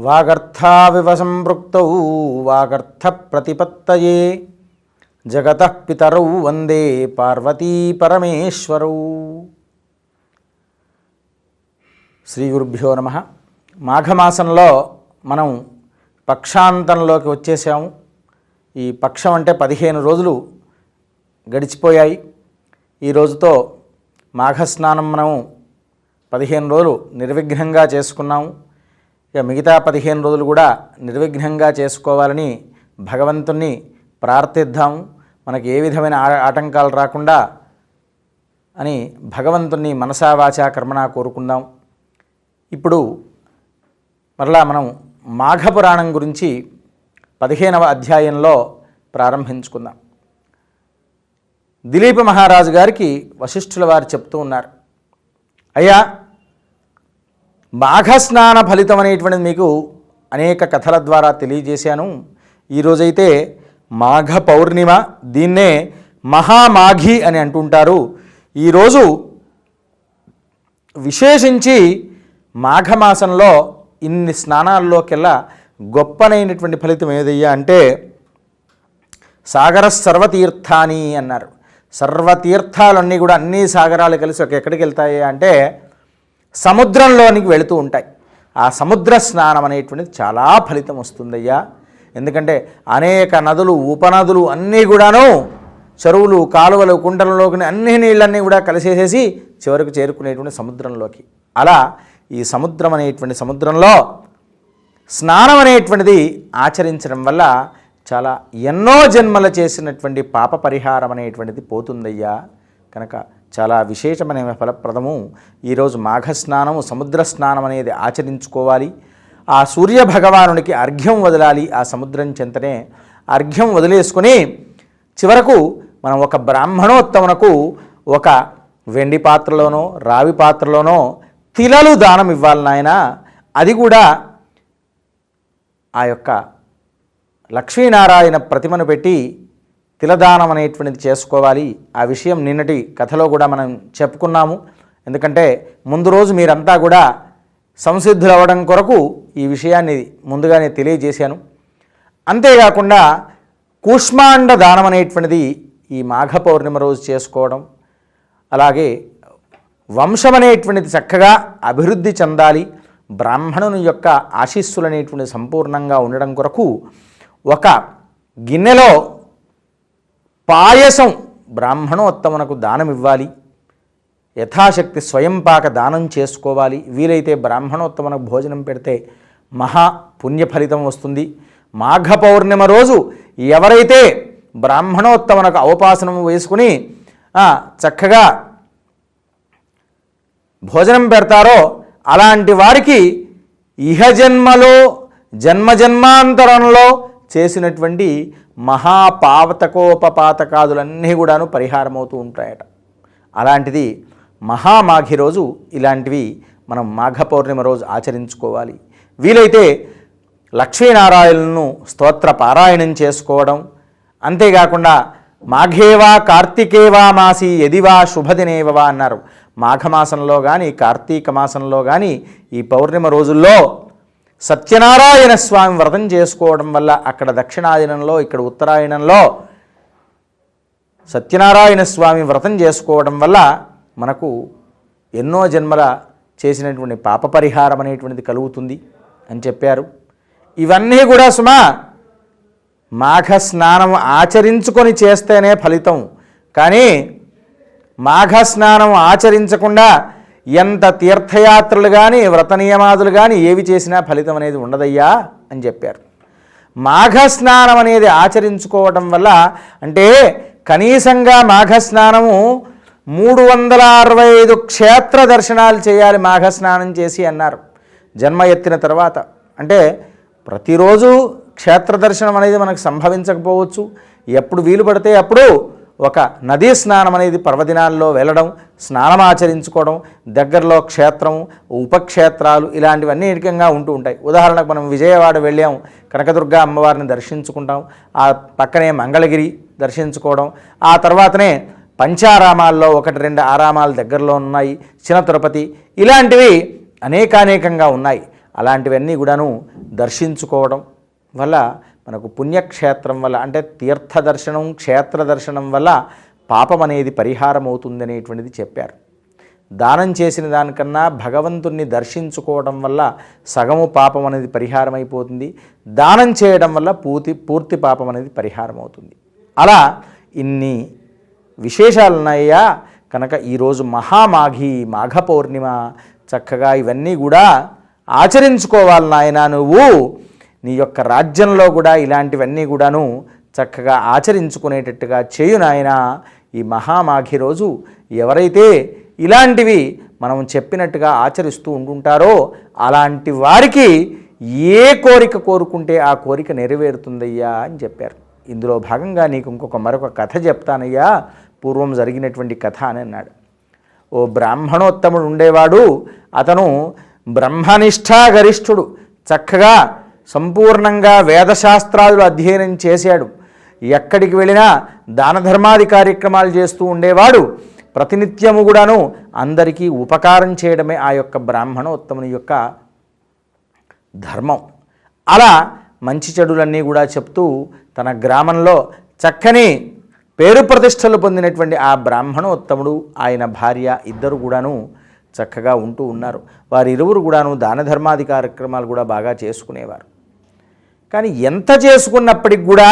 వాగర్థావివ సంపృక్తౌ వాగర్థ ప్రతిపత్తయే జగత పితరౌ వందే పార్వతీ పరమేశ్వరౌ. శ్రీ గురుభ్యో నమ. మాఘమాసంలో మనం పక్షాంతంలోకి వచ్చేసాము. ఈ పక్షం అంటే పదిహేను రోజులు గడిచిపోయాయి. ఈ రోజుతో మాఘస్నానం మనం పదిహేను రోజులు నిర్విఘ్నంగా చేసుకున్నాము. ఇక మిగతా పదిహేను రోజులు కూడా నిర్విఘ్నంగా చేసుకోవాలని భగవంతుణ్ణి ప్రార్థిద్దాం. మనకి ఏ విధమైన ఆ- ఆటంకాలు రాకుండా అని భగవంతుణ్ణి మనసా వాచా కర్మణ కోరుకుందాం. ఇప్పుడు మరలా మనం మాఘపురాణం గురించి పదిహేనవ అధ్యాయంలో ప్రారంభించుకుందాం. దిలీప మహారాజు గారికి వశిష్ఠుల వారు చెప్తూ ఉన్నారు అయ్యా మాఘస్నాన ఫలితం అనేటువంటిది మీకు అనేక కథల ద్వారా తెలియజేశాను. ఈరోజైతే మాఘ పౌర్ణిమ దీన్నే మహామాఘి అని అంటుంటారు. ఈరోజు విశేషించి మాఘమాసంలో ఇన్ని స్నానాల్లోకెల్లా గొప్పనైనటువంటి ఫలితం ఏదయ్యా అంటే సాగర సర్వతీర్థాని అన్నారు. సర్వతీర్థాలన్నీ కూడా అన్ని సాగరాలు కలిసి ఒక ఎక్కడికి వెళ్తాయి అంటే సముద్రంలోనికి వెళుతూ ఉంటాయి. ఆ సముద్ర స్నానం అనేటువంటిది చాలా ఫలితం వస్తుందయ్యా. ఎందుకంటే అనేక నదులు ఉపనదులు అన్నీ కూడాను చెరువులు కాలువలు కుంటలలోకి అన్ని నీళ్ళన్నీ కూడా కలిసేసేసి చివరికి చేరుకునేటువంటి సముద్రంలోకి. అలా ఈ సముద్రం అనేటువంటి సముద్రంలో స్నానం అనేటువంటిది ఆచరించడం వల్ల చాలా ఎన్నో జన్మల చేసినటువంటి పాప పరిహారం అనేటువంటిది పోతుందయ్యా. కనుక చాలా విశేషమైన ఫలప్రదము. ఈరోజు మాఘ స్నానము సముద్ర స్నానం అనేది ఆచరించుకోవాలి. ఆ సూర్య భగవానునికి అర్ఘ్యం వదలాలి ఆ సముద్రం చెంతనే. అర్ఘ్యం వదిలేసుకుని చివరకు మనం ఒక బ్రాహ్మణోత్తమునకు ఒక వెండి పాత్రలోనో రావి పాత్రలోనో తిలలు దానం ఇవ్వాలి నాయన. అది కూడా ఆ యొక్క లక్ష్మీనారాయణ ప్రతిమను పెట్టి తిలదానం అనేటువంటిది చేసుకోవాలి. ఆ విషయం నిన్నటి కథలో కూడా మనం చెప్పుకున్నాము. ఎందుకంటే ముందు రోజు మీరంతా కూడా సంసిద్ధులు అవ్వడం కొరకు ఈ విషయాన్ని ముందుగానే తెలియజేశాను. అంతేకాకుండా కూష్మాండ దానం అనేటువంటిది ఈ మాఘ పౌర్ణిమ రోజు చేసుకోవడం అలాగే వంశం అనేటువంటిది చక్కగా అభివృద్ధి చెందాలి బ్రాహ్మణుని యొక్క ఆశీస్సులు అనేటువంటి సంపూర్ణంగా ఉండడం కొరకు ఒక గిన్నెలో పాయసం బ్రాహ్మణోత్తమునకు దానం ఇవ్వాలి యథాశక్తి స్వయంపాక దానం చేసుకోవాలి. వీలైతే బ్రాహ్మణోత్తమునకు భోజనం పెడితే మహా పుణ్య ఫలితం వస్తుంది. మాఘ పౌర్ణిమ రోజు ఎవరైతే బ్రాహ్మణోత్తమునకు అవపాసనం వేసుకుని చక్కగా భోజనం పెడతారో అలాంటి వారికి ఇహజన్మలో జన్మజన్మాంతరంలో చేసినటువంటి మహాపావతకోపపాతకాదులన్నీ కూడాను పరిహారం అవుతూ ఉంటాయట. అలాంటిది మహామాఘి రోజు ఇలాంటివి మనం మాఘ పౌర్ణిమ రోజు ఆచరించుకోవాలి. వీలైతే లక్ష్మీనారాయణను స్తోత్ర పారాయణం చేసుకోవడం అంతేకాకుండా మాఘేవా కార్తికేవా మాసి ఎదివా శుభదినేవవా అన్నారు. మాఘమాసంలో కానీ కార్తీక మాసంలో కానీ ఈ పౌర్ణిమ రోజుల్లో సత్యనారాయణ స్వామి వ్రతం చేసుకోవడం వల్ల అక్కడ దక్షిణాయనంలో ఇక్కడ ఉత్తరాయణంలో సత్యనారాయణ స్వామి వ్రతం చేసుకోవడం వల్ల మనకు ఎన్నో జన్మల చేసినటువంటి పాప పరిహారం అనేటువంటిది కలుగుతుంది అని చెప్పారు. ఇవన్నీ కూడా సుమా మాఘ స్నానం ఆచరించుకొని చేస్తేనే ఫలితం. కానీ మాఘ స్నానం ఆచరించకుండా ఎంత తీర్థయాత్రలు కానీ వ్రత నియమాదులు కానీ ఏవి చేసినా ఫలితం అనేది ఉండదయ్యా అని చెప్పారు. మాఘస్నానం అనేది ఆచరించుకోవటం వల్ల అంటే కనీసంగా మాఘ స్నానము మూడు వందల అరవై ఐదు క్షేత్ర దర్శనాలు చేయాలి మాఘ స్నానం చేసి అన్నారు. జన్మ ఎత్తిన తర్వాత. అంటే ప్రతిరోజు క్షేత్ర దర్శనం అనేది మనకు సంభవించకపోవచ్చు. ఎప్పుడు వీలు పడితే అప్పుడు ఒక నదీ స్నానం అనేది పర్వదినాల్లో వెళ్ళడం స్నానం ఆచరించుకోవడం దగ్గరలో క్షేత్రం ఉపక్షేత్రాలు ఇలాంటివన్నీ ఏకంగా ఉంటూ ఉంటాయి. ఉదాహరణకు మనం విజయవాడ వెళ్ళాం కనకదుర్గ అమ్మవారిని దర్శించుకుంటాం ఆ పక్కనే మంగళగిరి దర్శించుకోవడం ఆ తర్వాతనే పంచారామాల్లో ఒకటి రెండు ఆరామాలు దగ్గరలో ఉన్నాయి చిన్న తిరుపతి ఇలాంటివి అనేకానేకంగా ఉన్నాయి. అలాంటివన్నీ కూడాను దర్శించుకోవడం వల్ల మనకు పుణ్యక్షేత్రం వల్ల అంటే తీర్థ దర్శనం క్షేత్ర దర్శనం వల్ల పాపం అనేది పరిహారం అవుతుందనేటువంటిది చెప్పారు. దానం చేసిన దానికన్నా భగవంతుణ్ణి దర్శించుకోవడం వల్ల సగము పాపం అనేది పరిహారం అయిపోతుంది దానం చేయడం వల్ల పూర్తి పూర్తి పాపం అనేది పరిహారం అవుతుంది అలా ఇన్ని విశేషాలున్నాయా కనుక ఈరోజు మహామాఘి మాఘ పౌర్ణిమ చక్కగా ఇవన్నీ కూడా ఆచరించుకోవాలి నాయన నువ్వు. నీ యొక్క రాజ్యంలో కూడా ఇలాంటివన్నీ కూడాను చక్కగా ఆచరించుకునేటట్టుగా చేయు నాయన. ఈ మహామాఘి రోజు ఎవరైతే ఇలాంటివి మనం చెప్పినట్టుగా ఆచరిస్తూ ఉంటుంటారో అలాంటి వారికి ఏ కోరిక కోరుకుంటే ఆ కోరిక నెరవేరుతుందయ్యా అని చెప్పారు. ఇందులో భాగంగా నీకు ఇంకొక మరొక కథ చెప్తానయ్యా. పూర్వం జరిగినటువంటి కథ అని అన్నాడు. ఓ బ్రాహ్మణోత్తముడు ఉండేవాడు. అతను బ్రహ్మనిష్టా గరిష్ఠుడు చక్కగా సంపూర్ణంగా వేదశాస్త్రాలు అధ్యయనం చేశాడు. ఎక్కడికి వెళ్ళినా దాన ధర్మాది కార్యక్రమాలు చేస్తూ ఉండేవాడు. ప్రతినిత్యము కూడాను అందరికీ ఉపకారం చేయడమే ఆ యొక్క బ్రాహ్మణోత్తముని యొక్క ధర్మం. అలా మంచి చెడులన్నీ కూడా చెప్తూ తన గ్రామంలో చక్కని పేరు ప్రతిష్టలు పొందినటువంటి ఆ బ్రాహ్మణోత్తముడు ఆయన భార్య ఇద్దరు కూడాను చక్కగా ఉంటూ ఉన్నారు. వారిరువురు కూడాను దాన ధర్మాది కార్యక్రమాలు కూడా బాగా చేసుకునేవారు. కానీ ఎంత చేసుకున్నప్పటికి కూడా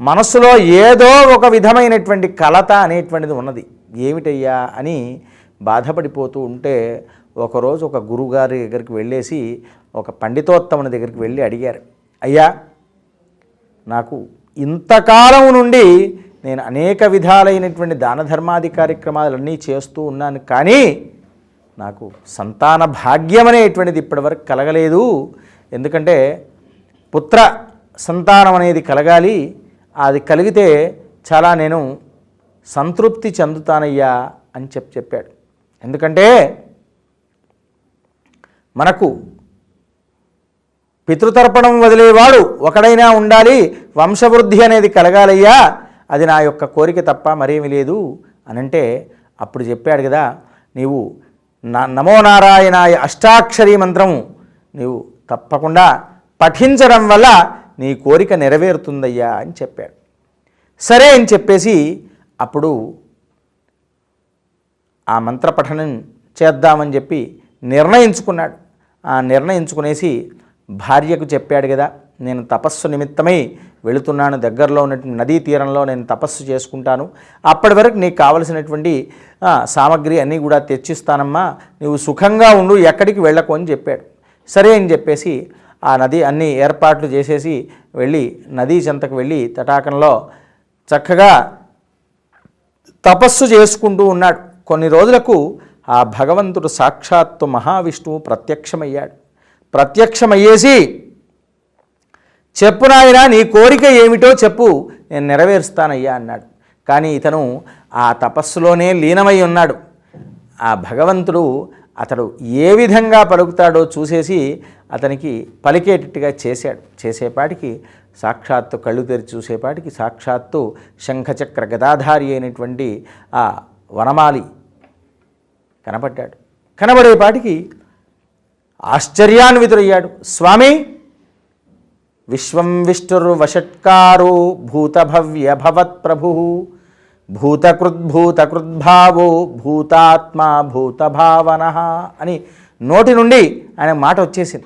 మనసులో ఏదో ఒక విధమైనటువంటి కలత అనేటువంటిది ఉన్నది. ఏమిటయ్యా అని బాధపడిపోతూ ఉంటే ఒకరోజు ఒక గురుగారి దగ్గరికి వెళ్ళేసి ఒక పండితోత్తముని దగ్గరికి వెళ్ళి అడిగారు అయ్యా నాకు ఇంతకాలం నుండి నేను అనేక విధాలైనటువంటి దాన ధర్మాది కార్యక్రమాలన్నీ చేస్తూ ఉన్నాను కానీ నాకు సంతాన భాగ్యం అనేటువంటిది ఇప్పటివరకు కలగలేదు. ఎందుకంటే పుత్ర సంతానం అనేది కలగాలి. అది కలిగితే చాలా నేను సంతృప్తి చెందుతానయ్యా అని చెప్పి చెప్పాడు. ఎందుకంటే మనకు పితృతర్పణం వదిలేవాడు ఒకడైనా ఉండాలి. వంశవృద్ధి అనేది కలగాలయ్యా. అది నా యొక్క కోరిక తప్ప మరేమి లేదు అనంటే అప్పుడు చెప్పాడు కదా నీవు నమో నారాయణాయ అష్టాక్షరీ మంత్రము నీవు తప్పకుండా పఠించడం వల్ల నీ కోరిక నెరవేరుతుందయ్యా అని చెప్పాడు. సరే అని చెప్పేసి అప్పుడు ఆ మంత్ర పఠనం చేద్దామని చెప్పి నిర్ణయించుకున్నాడు. ఆ నిర్ణయించుకునేసి భార్యకు చెప్పాడు కదా నేను తపస్సు నిమిత్తమై వెళుతున్నాను దగ్గరలో ఉన్నటువంటి నదీ తీరంలో నేను తపస్సు చేసుకుంటాను. అప్పటి వరకు నీకు కావలసినటువంటి సామాగ్రి సామగ్రి అన్నీ కూడా తెచ్చిస్తానమ్మా నువ్వు సుఖంగా ఉండు ఎక్కడికి వెళ్ళకు అని చెప్పాడు. సరే అని చెప్పేసి ఆ నది అన్ని ఏర్పాట్లు చేసేసి వెళ్ళి నదీ చెంతకు వెళ్ళి తటాకంలో చక్కగా తపస్సు చేసుకుంటూ ఉన్నాడు. కొన్ని రోజులకు ఆ భగవంతుడు సాక్షాత్తు మహావిష్ణువు ప్రత్యక్షమయ్యాడు. ప్రత్యక్షమయ్యేసి చెప్పు నాయనా నీ కోరిక ఏమిటో చెప్పు నేను నెరవేరుస్తానయ్యా అన్నాడు. కానీ ఇతను ఆ తపస్సులోనే లీనమై ఉన్నాడు. ఆ భగవంతుడు అతడు ఏ విధంగా పలుకుతాడో చూసేసి అతనికి పలికేటట్టుగా చేశాడు. చేసేపాటికి సాక్షాత్తు కళ్ళు తెరిచి చూసేపాటికి సాక్షాత్తు శంఖచక్ర గదాధారి అయినటువంటి ఆ వనమాలి కనపడ్డాడు. కనబడేపాటికి ఆశ్చర్యాన్వితుడయ్యాడు. స్వామి విశ్వం విష్ణుర్వషట్కారు భూతభవ్యభవత్ ప్రభు భూతకృద్భూతకృద్భావో భూతాత్మ భూతభావన అని నోటి నుండి ఆయన మాట వచ్చేసింది.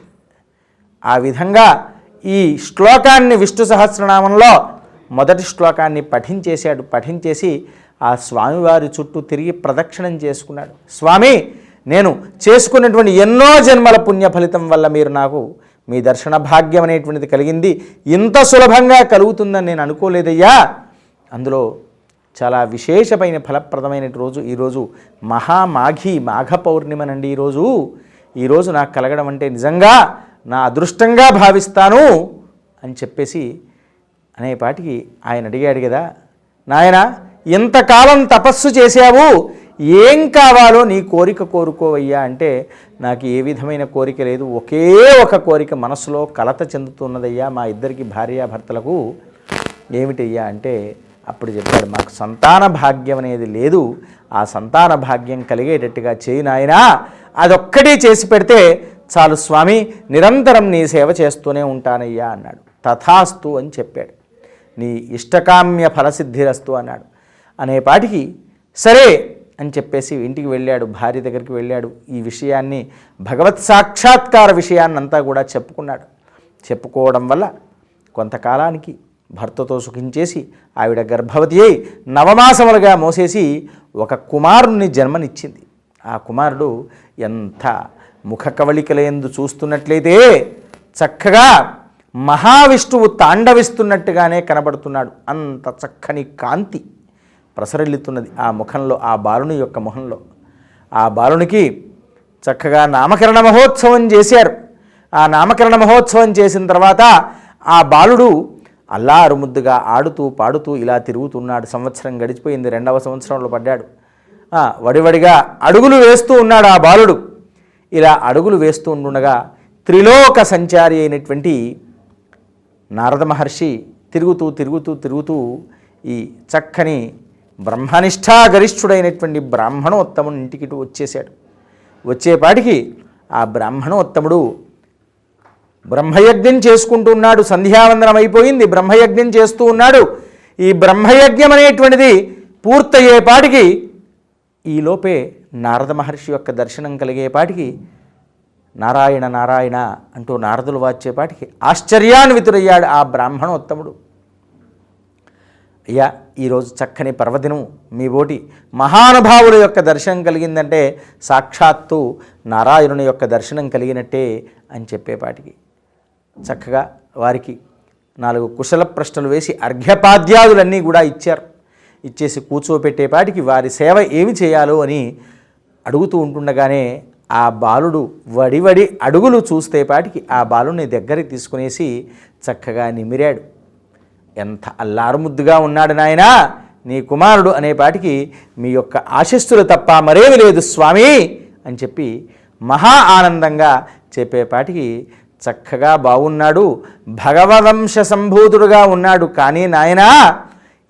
ఆ విధంగా ఈ శ్లోకాన్ని విష్ణు సహస్రనామంలో మొదటి శ్లోకాన్ని పఠించేశాడు. పఠించేసి ఆ స్వామివారి చుట్టూ తిరిగి ప్రదక్షిణం చేసుకున్నాడు. స్వామి నేను చేసుకున్నటువంటి ఎన్నో జన్మల పుణ్య ఫలితం వల్ల మీరు నాకు మీ దర్శన భాగ్యం అనేటువంటిది కలిగింది. ఇంత సులభంగా కలుగుతుందని నేను అనుకోలేదయ్యా. అందులో చాలా విశేషమైన ఫలప్రదమైన రోజు. ఈరోజు మహామాఘి మాఘ పౌర్ణిమనండి ఈరోజు ఈరోజు నాకు కలగడం అంటే నిజంగా నా అదృష్టంగా భావిస్తాను అని చెప్పేసి అనేపాటికి ఆయన అడిగాడు కదా. నాయన ఇంతకాలం తపస్సు చేశావు ఏం కావాలో నీ కోరిక కోరుకోవయ్యా అంటే నాకు ఏ విధమైన కోరిక లేదు. ఒకే ఒక కోరిక మనసులో కలత చెందుతున్నదయ్యా మా ఇద్దరికి భార్యాభర్తలకు. ఏమిటయ్యా అంటే అప్పుడు చెప్పాడు మాకు సంతాన భాగ్యం అనేది లేదు. ఆ సంతాన భాగ్యం కలిగేటట్టుగా చేయి నాయనా. అదొక్కటి చేసి పెడితే చాలు స్వామి నిరంతరం నీ సేవ చేస్తూనే ఉంటానయ్యా అన్నాడు. తథాస్తు అని చెప్పాడు. నీ ఇష్టకామ్య ఫలసిద్ధిరస్తు అన్నాడు. అనేపాటికి సరే అని చెప్పేసి ఇంటికి వెళ్ళాడు భార్య దగ్గరికి వెళ్ళాడు. ఈ విషయాన్ని భగవత్ సాక్షాత్కార విషయాన్నంతా కూడా చెప్పుకున్నాడు. చెప్పుకోవడం వల్ల కొంతకాలానికి భర్తతో సుఖించేసి ఆవిడ గర్భవతి అయి నవమాసములుగా మోసేసి ఒక కుమారుణ్ణి జన్మనిచ్చింది. ఆ కుమారుడు ఎంత ముఖ కవళికలందు చూస్తున్నట్లయితే చక్కగా మహావిష్ణువు తాండవిస్తున్నట్టుగానే కనబడుతున్నాడు. అంత చక్కని కాంతి ప్రసరిల్లుతున్నది ఆ ముఖంలో ఆ బాలుని యొక్క ముఖంలో ఆ బాలునికి చక్కగా నామకరణ మహోత్సవం చేశారు. ఆ నామకరణ మహోత్సవం చేసిన తర్వాత ఆ బాలుడు అల్లా అరుముద్దుగా ఆడుతూ పాడుతూ ఇలా తిరుగుతున్నాడు. సంవత్సరం గడిచిపోయింది. రెండవ సంవత్సరంలో పడ్డాడు. వడివడిగా అడుగులు వేస్తూ ఉన్నాడు ఆ బాలుడు. ఇలా అడుగులు వేస్తూ ఉండుండగా త్రిలోక సంచారి అయినటువంటి నారద మహర్షి తిరుగుతూ తిరుగుతూ తిరుగుతూ ఈ చక్కని బ్రహ్మనిష్టాగరిష్ఠుడైనటువంటి బ్రాహ్మణోత్తముని ఇంటికి ఇటు వచ్చేసాడు వచ్చేపాటికి ఆ బ్రాహ్మణోత్తముడు బ్రహ్మయజ్ఞం చేసుకుంటున్నాడు సంధ్యావందనం అయిపోయింది బ్రహ్మయజ్ఞం చేస్తూ ఉన్నాడు. ఈ బ్రహ్మయజ్ఞం అనేటువంటిది పూర్తయ్యేపాటికి ఈలోపే నారద మహర్షి యొక్క దర్శనం కలిగేపాటికి నారాయణ నారాయణ అంటూ నారదులు వాచేపాటికి ఆశ్చర్యాన్వితుడయ్యాడు ఆ బ్రాహ్మణోత్తముడు. అయ్యా ఈరోజు చక్కని పర్వదినం మీ బోటి మహానుభావుల యొక్క దర్శనం కలిగిందంటే సాక్షాత్తు నారాయణుని యొక్క దర్శనం కలిగినట్టే అని చెప్పేపాటికి. చక్కగా వారికి నాలుగు కుశల ప్రశ్నలు వేసి అర్ఘ్యపాద్యాదులన్నీ కూడా ఇచ్చారు. ఇచ్చేసి కూర్చోపెట్టేపాటికి వారి సేవ ఏమి చేయాలో అని అడుగుతూ ఉంటుండగానే ఆ బాలుడు వడివడి అడుగులు చూస్తేపాటికి ఆ బాలుని దగ్గరికి తీసుకునేసి చక్కగా నిమిరాడు. ఎంత అల్లారుముద్దుగా ఉన్నాడు నాయనా నీ కుమారుడు అనేపాటికి మీ యొక్క ఆశస్సులు తప్ప మరేమి లేదు స్వామి అని చెప్పి మహా ఆనందంగా చెప్పేపాటికి చక్కగా బాగున్నాడు భగవదంశ సంభూతుడుగా ఉన్నాడు. కానీ నాయనా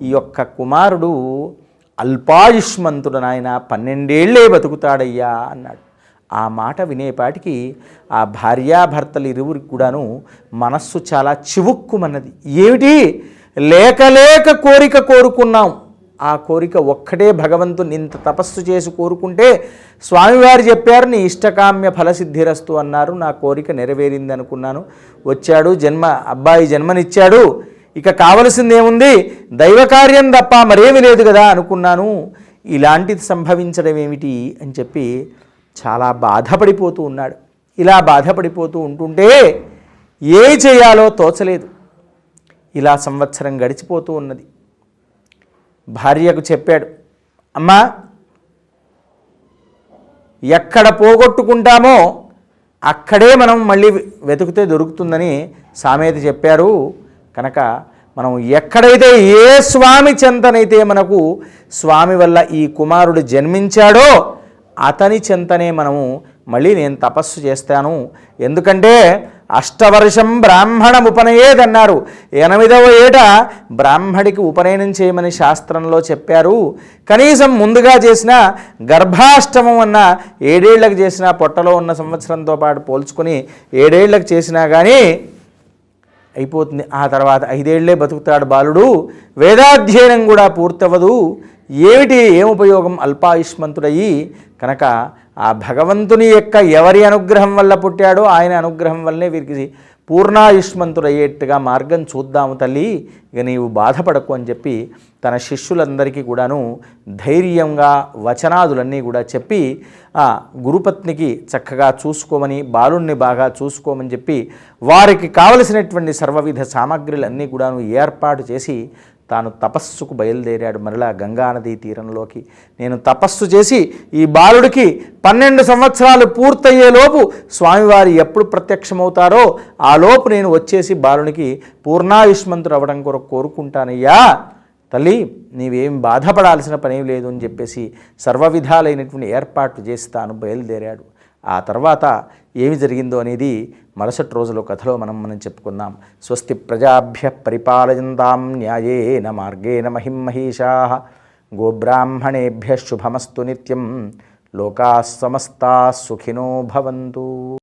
ఈ యొక్క కుమారుడు అల్పాయుష్మంతుడు నాయన పన్నెండేళ్ళే బతుకుతాడయ్యా అన్నాడు. ఆ మాట వినేపాటికి ఆ భార్యాభర్తలు ఇరువురికి కూడాను మనస్సు చాలా చివుక్కుమన్నది. ఏమిటి? లేక లేక కోరిక కోరుకున్నాం. ఆ కోరిక ఒక్కటే భగవంతుని ఇంత తపస్సు చేసి కోరుకుంటే స్వామివారు చెప్పారు నీ ఇష్టకామ్య ఫలసిద్ధిరస్తు అన్నారు. నా కోరిక నెరవేరింది అనుకున్నాను. వచ్చాడు జన్మ అబ్బాయి జన్మనిచ్చాడు. ఇక కావలసింది ఏముంది దైవకార్యం తప్ప మరేమి లేదు కదా అనుకున్నాను. ఇలాంటిది సంభవించడం ఏమిటి అని చెప్పి చాలా బాధపడిపోతూ ఉన్నాడు. ఇలా బాధపడిపోతూ ఉంటుంటే ఏ చేయాలో తోచలేదు. ఇలా సంవత్సరం గడిచిపోతూ ఉన్నది. భార్యకు చెప్పాడు అమ్మా ఎక్కడ పోగొట్టుకుంటామో అక్కడే మనం మళ్ళీ వెతికితే దొరుకుతుందని సామెత చెప్పారు. కనుక మనం ఎక్కడైతే ఏ స్వామి చెంతనైతే మనకు స్వామి వల్ల ఈ కుమారుడు జన్మించాడో అతని చెంతనే మనము మళ్ళీ నేను తపస్సు చేస్తాను. ఎందుకంటే అష్టవర్షం బ్రాహ్మణం ఉపనయేదన్నారు ఎనిమిదవ ఏట బ్రాహ్మడికి ఉపనయనం చేయమని శాస్త్రంలో చెప్పారు. కనీసం ముందుగా చేసిన గర్భాష్టమం అన్న ఏడేళ్ళకు చేసిన పొట్టలో ఉన్న సంవత్సరంతో పాటు పోల్చుకొని ఏడేళ్ళకు చేసినా కానీ అయిపోతుంది. ఆ తర్వాత ఐదేళ్ళే బతుకుతాడు బాలుడు. వేదాధ్యయనం కూడా పూర్తవదు ఏమిటి ఏం ఉపయోగం అల్పాయుష్మంతుడయి? కనుక ఆ భగవంతుని యొక్క ఎవరి అనుగ్రహం వల్ల పుట్టాడో ఆయన అనుగ్రహం వల్లనే వీరికి పూర్ణాయుష్మంతుడయ్యేట్టుగా మార్గం చూద్దాము తల్లి. ఇక నీవు బాధపడకు అని చెప్పి తన శిష్యులందరికీ కూడాను ధైర్యంగా వచనాదులన్నీ కూడా చెప్పి ఆ గురుపత్నికి చక్కగా చూసుకోమని బాలుణ్ణి బాగా చూసుకోమని చెప్పి వారికి కావలసినటువంటి సర్వవిధ సామాగ్రిలన్నీ కూడాను ఏర్పాటు చేసి తాను తపస్సుకు బయలుదేరాడు మరలా గంగానదీ తీరంలోకి. నేను తపస్సు చేసి ఈ బాలుడికి పన్నెండు సంవత్సరాలు పూర్తయ్యేలోపు స్వామివారి ఎప్పుడు ప్రత్యక్షమవుతారో ఆ లోపు నేను వచ్చేసి బాలునికి పూర్ణాయుష్మంతుడు అవ్వడం కొరకు కోరుకుంటానయ్యా. తల్లి నీవేం బాధపడాల్సిన పని లేదు అని చెప్పేసి సర్వ విధాలైనటువంటి ఏర్పాట్లు చేసి తాను బయలుదేరాడు. ఆ తర్వాత ఏమి జరిగిందో అనేది మరుసటి రోజులో కథలో మనం మనం చెప్పుకుందాం. స్వస్తి ప్రజాభ్య పరిపాలయంతాం న్యాయేన మార్గేణ మహిం మహిషా గోబ్రాహ్మణేభ్య శుభమస్తు నిత్యం. లోకా సమస్తా సుఖినో భవంతు.